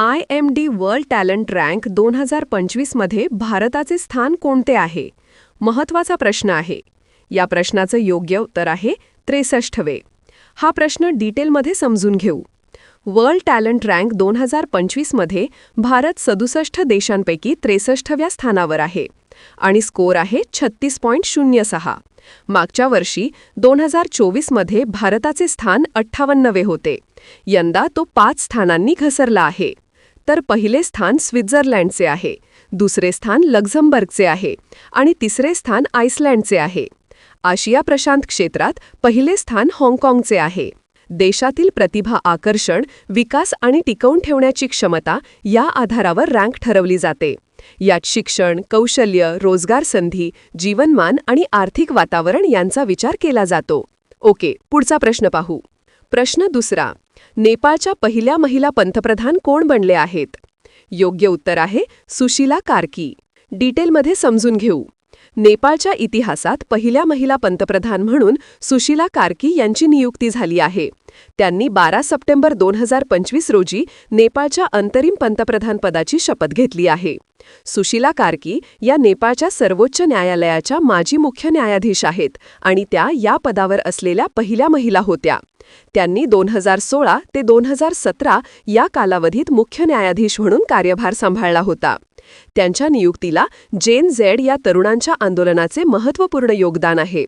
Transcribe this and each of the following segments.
I M D world talent rank दोन हजार पंचवीसमध्ये भारताचे स्थान कोणते आहे? महत्त्वाचा प्रश्न आहे. या प्रश्नाचं योग्य उत्तर आहे त्रेसष्टवे. हा प्रश्न डिटेलमध्ये समजून घेऊ. वर्ल्ड टॅलेंट रँक दोन हजार पंचवीसमध्ये भारत सदुसष्ट देशांपैकी त्रेसष्टव्या स्थानावर आहे आणि स्कोर आहे छत्तीस पॉईंट शून्य सहा. मागच्या वर्षी दोन हजार चोवीसमध्ये भारताचे स्थान अठ्ठावन्नवे होते. यंदा तो पाच स्थानांनी घसरला आहे. तर पहिले स्थान स्वित्झर्लंडचे आहे दुसरे स्थान लक्झमबर्गचे आहे आणि तिसरे स्थान आइसलँडचे आहे. आशिया प्रशांत क्षेत्रात पहिले स्थान हाँगकाँगचे आहे. देशातील प्रतिभा आकर्षण विकास आणि टिकवून ठेवण्याची क्षमता या आधारावर रँक ठरवली जाते. यात शिक्षण कौशल्य रोजगार संधी जीवनमान आणि आर्थिक वातावरण यांचा विचार केला जातो. ओके पुढचा प्रश्न पाहू. प्रश्न दुसरा नेपाळच्या पहिल्या महिला पंतप्रधान कोण बनले आहेत? योग्य उत्तर आहे सुशीला कार्की. डिटेलमध्ये समजून घेऊ. नेपाळच्या इतिहासात पहिल्या महिला पंतप्रधान म्हणून सुशीला कार्की यांची नियुक्ती झाली आहे. त्यांनी बारा सप्टेंबर दोन हजार पंचवीस रोजी नेपाळच्या अंतरिम पंतप्रधानपदाची शपथ घेतली आहे. सुशीला कार्की या नेपाळच्या सर्वोच्च न्यायालयाच्या माजी मुख्य न्यायाधीश आहेत आणि त्या या पदावर असलेल्या पहिल्या महिला होत्या. त्यांनी दोन हजार सोळा ते दोन हजार सतरा या कालावधीत मुख्य न्यायाधीश म्हणून कार्यभार सांभाळला होता. त्यांच्या नियुक्तीला जेन झेड या तरुणांच्या आंदोलनाचे महत्त्वपूर्ण योगदान आहे.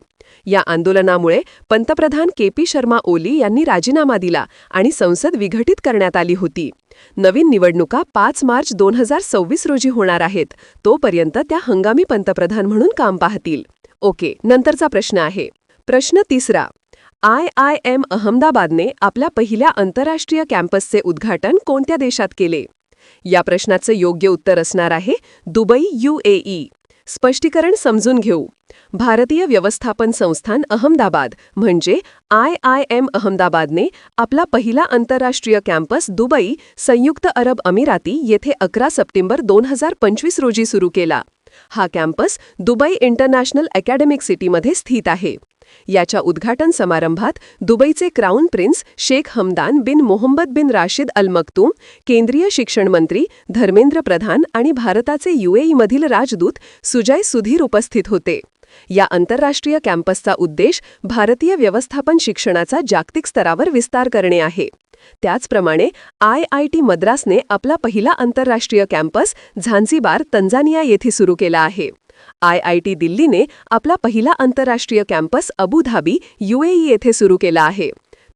या आंदोलनामुळे पंतप्रधान के पी शर्मा ओली यांनी राजीनामा दिला आणि संसद विघटित करण्यात आली होती. नवीन निवडणुका पाच मार्च दोन हजार सव्वीस रोजी होणार आहेत. तोपर्यंत त्या हंगामी पंतप्रधान म्हणून काम पाहतील. ओके नंतरचा प्रश्न आहे. प्रश्न तिसरा. आय आय एम अहमदाबादने आपल्या पहिल्या आंतरराष्ट्रीय कॅम्पसचे उद्घाटन कोणत्या देशात केले? या प्रश्नाचं योग्य उत्तर असणार आहे दुबई युएई स्पष्टीकरण समजून घेऊ. भारतीय व्यवस्थापन संस्थान अहमदाबाद म्हणजे आय आय एम अहमदाबादने आपला पहिला आंतरराष्ट्रीय कॅम्पस दुबई संयुक्त अरब अमिराती येथे अकरा सप्टेंबर दोन हजार पंचवीस रोजी सुरू केला. हा कॅम्पस दुबई इंटरनॅशनल अकॅडमिक सिटीमध्ये स्थित आहे. याच्या उद्घाटन समारंभात दुबईचे crown prince Sheikh Hamdan bin Mohammed bin Rashid Al Maktoum केंद्रीय शिक्षण मंत्री धर्मेंद्र प्रधान आणि भारताचे युएईमधील राजदूत सुजय सुधीर उपस्थित होते. या आंतरराष्ट्रीय कॅम्पसचा उद्देश भारतीय व्यवस्थापन शिक्षणाचा जागतिक स्तरावर विस्तार करणे आहे. त्याचप्रमाणे आय आय टी मद्रासने आपला पहिला आंतरराष्ट्रीय कॅम्पस झांझीबार तंजानिया येथे सुरू केला आहे. आय आय टी दिल्लीने आपला पहिला आंतरराष्ट्रीय कॅम्पस अबुधाबी युएई येथे सुरू केला आहे.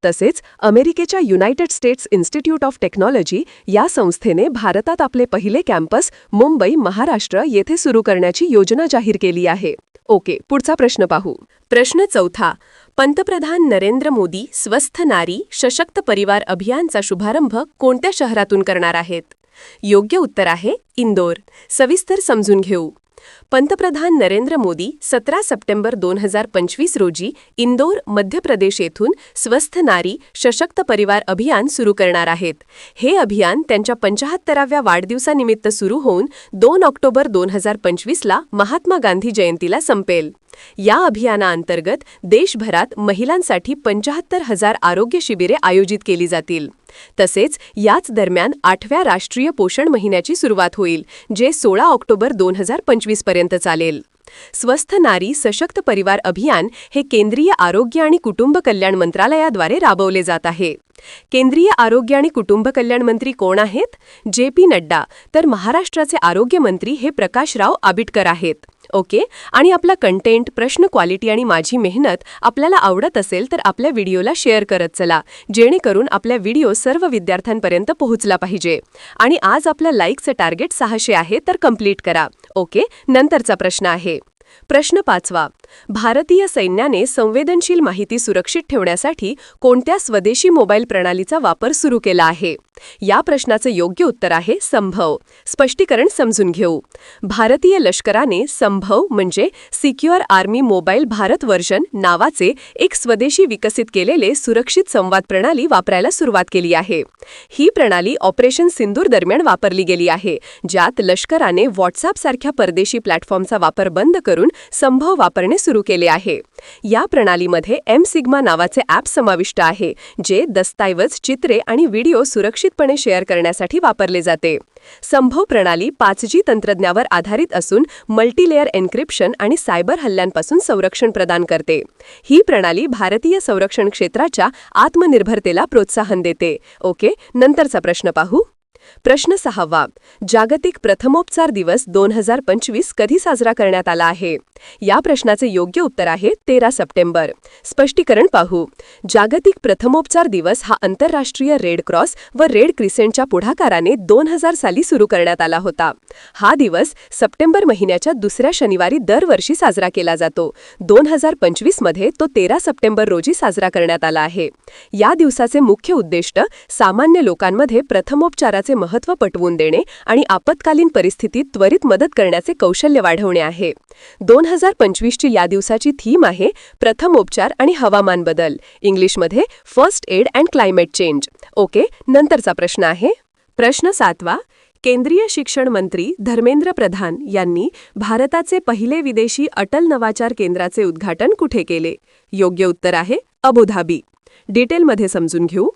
तसेच अमेरिकेच्या United States Institute of Technology या संस्थेने भारतात आपले पहिले कॅम्पस मुंबई महाराष्ट्र येथे सुरू करण्याची योजना जाहीर केली आहे. ओके पुढचा प्रश्न पाहू. प्रश्न चौथा. पंतप्रधान नरेंद्र मोदी स्वस्थ नारी सशक्त परिवार अभियानचा शुभारंभ कोणत्या शहरातून करणार आहेत? योग्य उत्तर आहे इंदोर. सविस्तर समजून घेऊ. पंतप्रधान नरेंद्र मोदी सतरा सप्टेंबर दोन हजार पंचवीस रोजी इंदोर मध्य प्रदेश येथून स्वस्थ नारी सशक्त परिवार अभियान सुरू करणार आहेत. हे अभियान त्यांच्या पंचाहत्तराव्या वाढदिवसानिमित्त सुरू होऊन दोन ऑक्टोबर दोन हजार पंचवीसला महात्मा गांधी जयंतीला संपेल. या अभियानाअंतर्गत देशभरात महिलांसाठी पंचाहत्तर हजार आरोग्य शिबिरे आयोजित केली जातील. तसेच याच दरम्यान आठव्या राष्ट्रीय पोषण महिन्याची सुरुवात होईल जे सोळा ऑक्टोबर दोन हजार पंचवीसपर्यंत चालेल. स्वस्थ नारी सशक्त परिवार अभियान हे केंद्रीय आरोग्य आणि कुटुंब कल्याण मंत्रालयाद्वारे राबवले जात आहे. केंद्रीय आरोग्य आणि कुटुंब कल्याण मंत्री कोण आहेत? J P Nadda. तर महाराष्ट्राचे आरोग्यमंत्री हे प्रकाशराव आबिटकर आहेत. ओके? आणि आपला कंटेंट प्रश्न क्वालिटी आणि माझी मेहनत आपल्याला आवडत असेल तर आपल्या व्हिडिओला शेअर करत चला जेणेकरून आपल्या व्हिडिओ सर्व विद्यार्थ्यांपर्यंत पोहोचला पाहिजे. आणि आज आपलं लाईकचं टार्गेट सहाशे आहे तर कंप्लीट करा. ओके? नंतरचा प्रश्न आहे. प्रश्न पाचवा. भारतीय सैन्याने संवेदनशील माहिती सुरक्षित ठेवण्यासाठी कोणत्या स्वदेशी मोबाईल प्रणालीचा वापर सुरू केला आहे? या प्रश्नाचं योग्य उत्तर आहे संभव. स्पष्टीकरण समजून घेऊ. भारतीय लष्कराने संभव म्हणजे secure army mobile Bharat version नावाचे एक स्वदेशी विकसित केलेले सुरक्षित संवाद प्रणाली वापरायला सुरुवात केली आहे. ही प्रणाली ऑपरेशन सिंदूर दरम्यान वापरली गेली आहे ज्यात लष्कराने व्हॉट्सअप सारख्या परदेशी प्लॅटफॉर्मचा वापर बंद करून संभव वापरणे सुरू केले आहे. या प्रणालीमध्ये एम सिग्मा नावाचे ॲप समाविष्ट आहे जे दस्तऐवज चित्रे आणि व्हिडिओ सुरक्षितपणे शेअर करण्यासाठी वापरले जाते. संभव प्रणाली पाच जी तंत्रज्ञावर आधारित असून मल्टीलेअर एन्क्रिप्शन आणि सायबर हल्ल्यांपासून संरक्षण प्रदान करते. ही प्रणाली भारतीय संरक्षण क्षेत्राच्या आत्मनिर्भरतेला प्रोत्साहन देते. ओके नंतरचा प्रश्न पाहू. प्रश्न सहावा. जागतिक प्रथमोपचार दिवस दोन हजार पंचवीस कधी साजरा करण्यात आला आहे? या प्रश्नाचे योग्य उत्तर आहे तेरा सप्टेंबर. स्पष्टीकरण पाहू. जागतिक प्रथमोपचार दिवस हा आंतरराष्ट्रीय रेड क्रॉस व रेड क्रिसेंटच्या पुढाकाराने दोन हजार साली सुरू करण्यात आला होता. हा दिवस सप्टेंबर महिन्याच्या दुसऱ्या शनिवारी दरवर्षी साजरा केला जातो. दोन हजार पंचवीसमध्ये तो तेरा सप्टेंबर रोजी साजरा करण्यात आला आहे. या दिवसाचे मुख्य उद्दिष्ट सामान्य लोकांमध्ये प्रथमोपचाराचे महत्त्व पटवून देणे आणि आपत्कालीन परिस्थितीत त्वरित मदत करण्याचे कौशल्य वाढवणे आहे. दोन हजार पंचवीसची या दिवसाची थीम आहे प्रथमोपचार आणि हवामान बदल. इंग्लिशमध्ये first aid and climate change okay नंतरचा प्रश्न आहे. प्रश्न सातवा. केंद्रीय शिक्षण मंत्री धर्मेंद्र प्रधान यांनी भारताचे पहिले विदेशी अटल नवाचार केंद्राचे उद्घाटन कुठे केले? योग्य उत्तर आहे अबुधाबी. डिटेलमध्ये समजून घेऊ.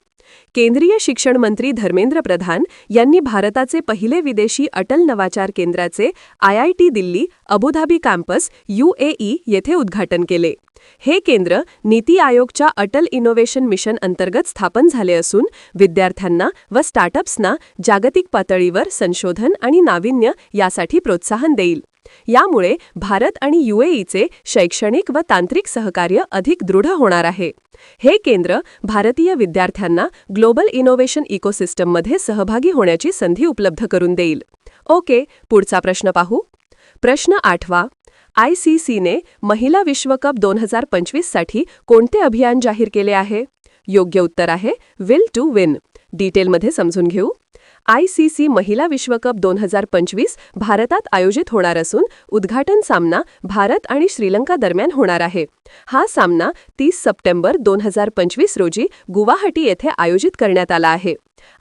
केंद्रीय शिक्षण मंत्री धर्मेंद्र प्रधान यांनी भारताचे पहिले विदेशी अटल नवाचार केंद्राचे IIT Delhi Abu Dhabi campus UAE येथे उद्घाटन केले. हे केंद्र नीती आयोगच्या अटल इनोव्हेशन मिशन अंतर्गत स्थापन झाले असून विद्यार्थ्यांना व स्टार्टअप्सना जागतिक पातळीवर संशोधन आणि नाविन्य यासाठी प्रोत्साहन देईल. यामुळे भारत आणि युएईचे शैक्षणिक व तांत्रिक सहकार्य अधिक दृढ होणार आहे. हे केंद्र भारतीय विद्यार्थ्यांना ग्लोबल इनोव्हेशन इकोसिस्टममध्ये सहभागी होण्याची संधी उपलब्ध करून देईल. ओके पुढचा प्रश्न पाहू. प्रश्न आठवा आय सी सीने महिला विश्वकप दोन हजार पंचवीससाठी कोणते अभियान जाहीर केले आहे? योग्य उत्तर आहे विल टू विन. डिटेलमध्ये समजून घेऊ. आय सी सी महिला विश्वकप दोन हजार पंचवीस भारतात आयोजित होणार असून उद्घाटन सामना भारत आणि श्रीलंका दरम्यान होणार आहे. हा सामना तीस सप्टेंबर दोन हजार पंचवीस रोजी गुवाहाटी येथे आयोजित करण्यात आला आहे.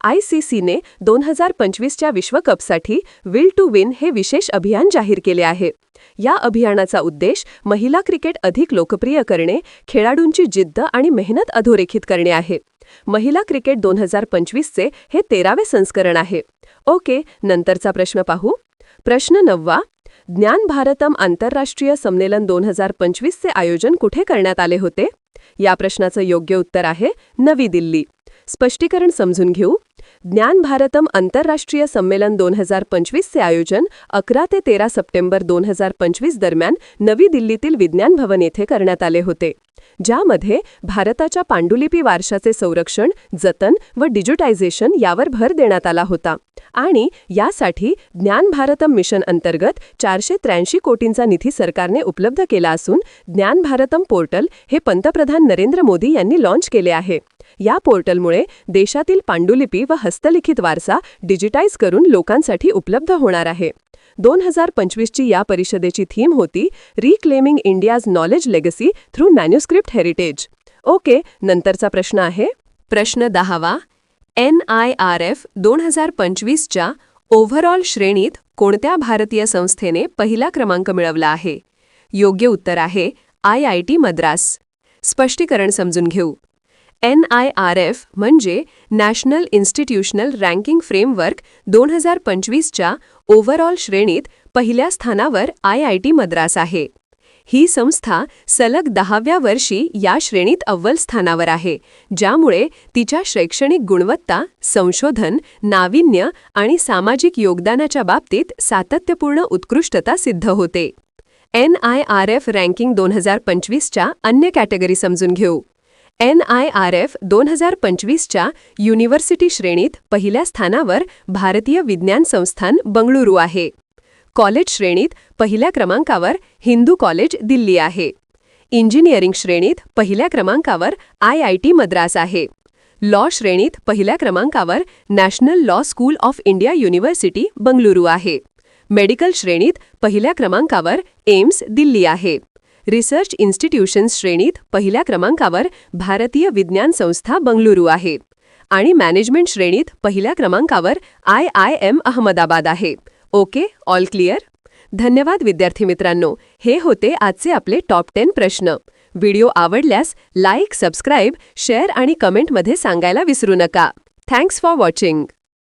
आय सी सीने दोन हजार पंचवीसच्या विश्वकपसाठी विल टू विन हे विशेष अभियान जाहीर केले आहे. या अभियानाचा उद्देश महिला क्रिकेट अधिक लोकप्रिय करणे खेळाडूंची जिद्द आणि मेहनत अधोरेखित करणे आहे. महिला क्रिकेट दोन हजार पंचवीसचे हे तेरावे संस्करण आहे. ओके नंतरचा प्रश्न पाहू. प्रश्न नववा ज्ञान भारतम आंतरराष्ट्रीय संमेलन दोन हजार पंचवीसचे आयोजन कुठे करण्यात आले होते? या प्रश्नाचं योग्य उत्तर आहे नवी दिल्ली. स्पष्टीकरण समजून घेऊ. ज्ञान भारतम आंतरराष्ट्रीय संमेलन दोन हजार पंचवीसचे आयोजन अकरा ते तेरा सप्टेंबर दोन हजार पंचवीस दरम्यान नवी दिल्लीतील विज्ञान भवन येथे करण्यात आले होते. ज्यामध्ये भारताच्या पांडुलिपी वारशाचे संरक्षण जतन व डिजिटायझेशन यावर भर देण्यात आला होता. आणि यासाठी ज्ञान भारतम मिशन अंतर्गत चारशे त्र्याऐंशी कोटींचा निधी सरकारने उपलब्ध केला असून ज्ञान भारतम पोर्टल हे पंतप्रधान नरेंद्र मोदी यांनी लॉन्च केले आहे. या पोर्टलमुळे देशातील पांडुलिपी व हस्तलिखित वारसा डिजिटाईज करून लोकांसाठी उपलब्ध होणार आहे. दोन हजार पंचवीसची या परिषदेची थीम होती reclaiming India's knowledge legacy through manuscript heritage okay नंतरचा प्रश्न आहे. प्रश्न दहावा. एन आय आर एफ दोन हजार पंचवीसच्या ओव्हरऑल श्रेणीत कोणत्या भारतीय संस्थेने पहिला क्रमांक मिळवला आहे? योग्य उत्तर आहे आय आय टी मद्रास. स्पष्टीकरण समजून घेऊ. एन आय आर एफ म्हणजे नॅशनल इन्स्टिट्यूशनल रँकिंग फ्रेमवर्क दोन हजार पंचवीसच्या ओव्हरऑल श्रेणीत पहिल्या स्थानावर आय आय टी मद्रास आहे. ही संस्था सलग दहाव्या वर्षी या श्रेणीत अव्वल स्थानावर आहे ज्यामुळे तिच्या शैक्षणिक गुणवत्ता संशोधन नाविन्य आणि सामाजिक योगदानाच्या बाबतीत सातत्यपूर्ण उत्कृष्टता सिद्ध होते. N I R F ranking दोन हजार पंचवीसच्या अन्य कॅटेगरी समजून घेऊ. एन आय आर एफ़ दोन हज़ार पंचवीसच्या युनिव्हर्सिटी श्रेणीत पहिल्या स्थानावर भारतीय विज्ञान संस्थान बंगळुरू आहे. कॉलेज श्रेणीत पहिल्या क्रमांकावर हिंदू कॉलेज दिल्ली आहे. इंजिनिअरिंग श्रेणीत पहिल्या क्रमांकावर आय आय टी मद्रास आहे. लॉ श्रेणीत पहिल्या क्रमांकावर national law school of India university Bengaluru आहे. मेडिकल श्रेणीत पहिल्या क्रमांकावर एम्स दिल्ली आहे. रिसर्च इन्स्टिट्यूशन्स श्रेणीत पहिल्या क्रमांकावर भारतीय विज्ञान संस्था बंगळुरू आहे आणि मॅनेजमेंट श्रेणीत पहिल्या क्रमांकावर आय आय एम अहमदाबाद आहे. ओके? All clear? धन्यवाद विद्यार्थी मित्रांनो. हे होते आजचे आपले टॉप टेन प्रश्न. व्हिडिओ आवडल्यास लाईक सबस्क्राईब शेअर आणि कमेंटमध्ये सांगायला विसरू नका. Thanks for watching.